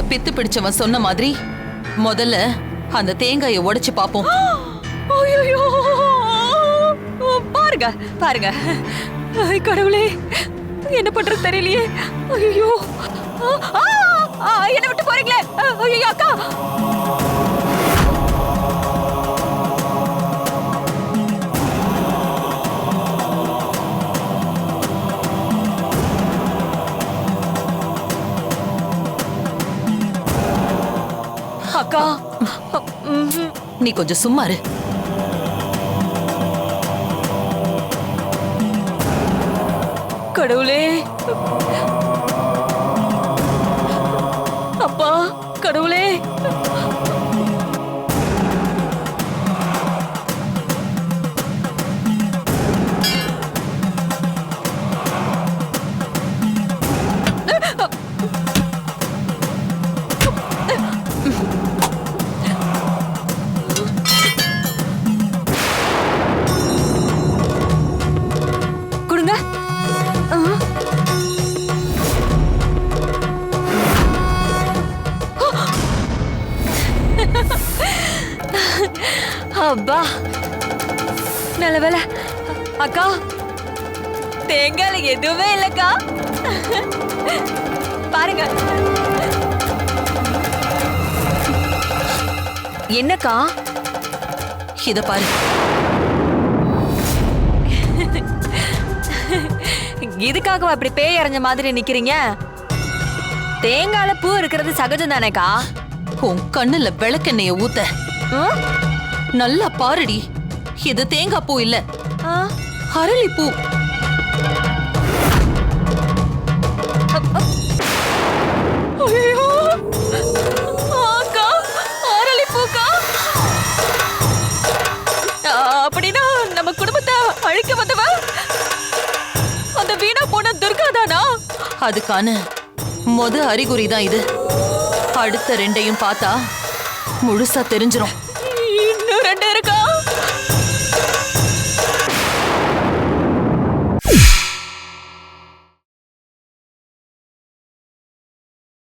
அந்த பித்து பிடிச்சவன் சொன்ன மாதிரி முதல்ல அந்த தேங்காயை உடைச்சு பாப்போம் பாருங்க பாருங்க. கடவுளே என்ன பண்றது தெரியலையே. ஐயோ என்ன விட்டு போறீங்களே. ஐயோ அக்கா! அக்கா. நீ கொஞ்சம் சும்மா இரு. கடவுளே. அப்பா கடவுளே. அப்பா நல்ல வேலை அக்கா தேங்காய்ல எதுவுமே இல்லக்கா. பாருங்க. என்னக்கா? இத பாரு. இதுக்காகவா இப்படி பேய் அரைஞ்ச மாதிரி நிக்கிறீங்க? தேங்காய்ல பூ இருக்கிறது சகஜம் தானேக்கா? உன் கண்ணுல விளக்கெண்ணெய ஊத்த? நல்லா பாருடி. இது தேங்காய் பூ இல்ல. ஆ? அரளி பூ அப்படின்னா நம்ம குடும்பத்தை அழிக்க வந்தவ? அந்த வீணா போன துர்கா தானா? அதுக்கான மொத அறிகுறி தான் இது. அடுத்த ரெண்டையும் பார்த்தா முழுசா தெரிஞ்சிரும். இன்னும் இருக்கா